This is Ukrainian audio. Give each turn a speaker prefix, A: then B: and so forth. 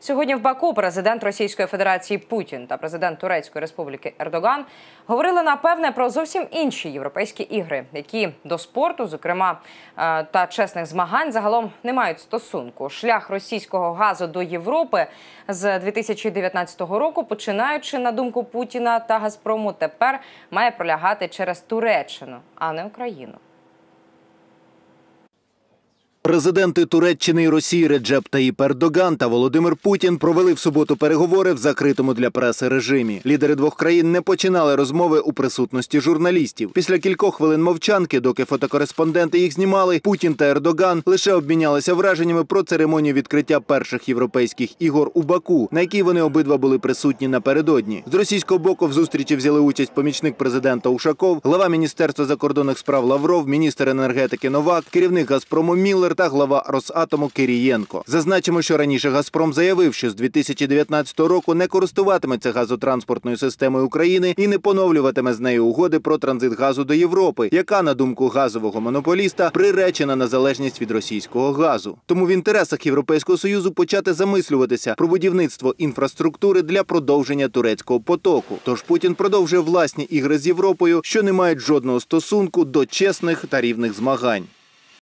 A: Сьогодні в Баку президент Російської Федерації Путін та президент Турецької Республіки Ердоган говорили напевне про зовсім інші європейські ігри, які до спорту, зокрема е, та чесних змагань, загалом не мають стосунку. Шлях російського газу до Європи з 2019 року, починаючи на думку Путіна та Газпрому, тепер має пролягати через Туреччину, а не Україну.
B: Президенти Туреччини і Росії Реджеп Таїп Ердоган та Володимир Путін провели в суботу переговори в закритому для преси режимі. Лідери двох країн не починали розмови у присутності журналістів. Після кількох хвилин мовчанки, доки фотокореспонденти їх знімали, Путін та Ердоган лише обмінялися враженнями про церемонію відкриття перших європейських ігор у Баку, на якій вони обидва були присутні напередодні. З російського боку в зустрічі взяли участь помічник президента Ушаков, глава міністерства закордонних справ Лавров, міністр енергетики Новак, керівник Газпрому Міллер та глава Росатому Кирієнко. Зазначимо, що раніше Газпром заявив, що з 2019 року не користуватиметься газотранспортною системою України і не поновлюватиме з нею угоди про транзит газу до Європи, яка на думку газового монополіста приречена на залежність від російського газу. Тому в інтересах Європейського союзу почати замислюватися про будівництво інфраструктури для продовження турецького потоку. Тож Путін продовжує власні ігри з Європою, що не мають жодного стосунку до чесних та рівних змагань.